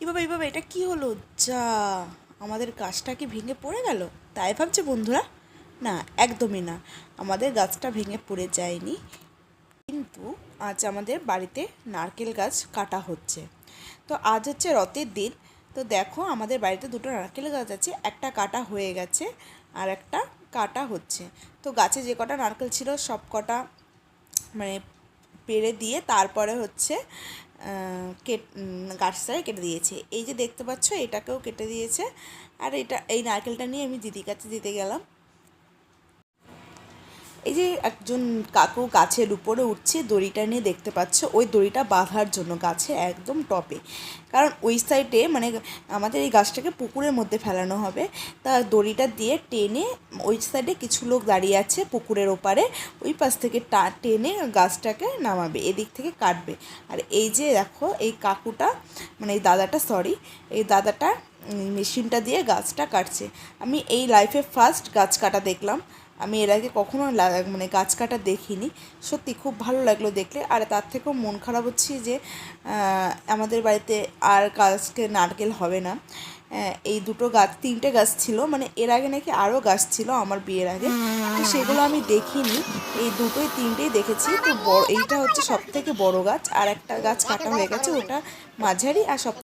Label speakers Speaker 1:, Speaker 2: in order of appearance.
Speaker 1: এভাবে এভাবে, এটা কি হলো? যা, আমাদের গাছটা কি ভেঙে পড়ে গেল? তাই ভাবছে বন্ধুরা? না, একদমই না। আমাদের গাছটা ভেঙে পড়ে যায়নি। কিন্তু আজ আমাদের বাড়িতে নারকেল গাছ কাটা হচ্ছে। তো আজ হচ্ছে রথের দিন। তো দেখো, আমাদের বাড়িতে দুটো নারকেল গাছ আছে। একটা কাটা হয়ে গেছে আর একটা কাটা হচ্ছে। তো গাছে যে কটা নারকেল ছিল, সব কটা মানে পেরে দিয়ে তারপরে হচ্ছে কেট গাছটাকে কেটে দিয়েছে। এই যে দেখতে পাচ্ছ, এটাকেও কেটে দিয়েছে। আর এটা, এই নারকেলটা নিয়ে আমি দিদির কাছে দিতে গেলাম। এই যে একজন কাকু গাছের উপরে উঠছে, দড়িটা নিয়ে দেখতে পাচ্ছ, ওই দড়িটা বাঁধার জন্য গাছে একদম টপে। কারণ ওই সাইডে মানে আমাদের এই গাছটাকে পুকুরের মধ্যে ফেলানো হবে। তা দড়িটা দিয়ে টেনে ওই সাইডে কিছু লোক দাঁড়িয়ে আছে পুকুরের ওপারে, ওই পাশ থেকে টা টেনে গাছটাকে নামাবে, এদিক থেকে কাটবে। আর এই যে দেখো, এই কাকুটা মানে এই দাদাটা সরি এই দাদাটা মেশিনটা দিয়ে গাছটা কাটছে। আমি এই লাইফে ফার্স্ট গাছ কাটা দেখলাম। আমি এর আগে কখনো মানে গাছ কাটা দেখিনি। সত্যি খুব ভালো লাগল দেখলে। আর তার থেকেও মন খারাপ হচ্ছে যে আমাদের বাড়িতে আর গাছকে নারকেল হবে না। এই দুটো গাছ, তিনটে গাছ ছিল। মানে এর আগে নাকি আরও গাছ ছিল আমার বিয়ের আগে। তো সেগুলো আমি দেখিনি। এই দুটোই, তিনটেই দেখেছি। তো বড়, এইটা হচ্ছে সব থেকে বড় গাছ। আর একটা গাছ কাটা হয়ে গেছে। ওটা মাঝারি আর সব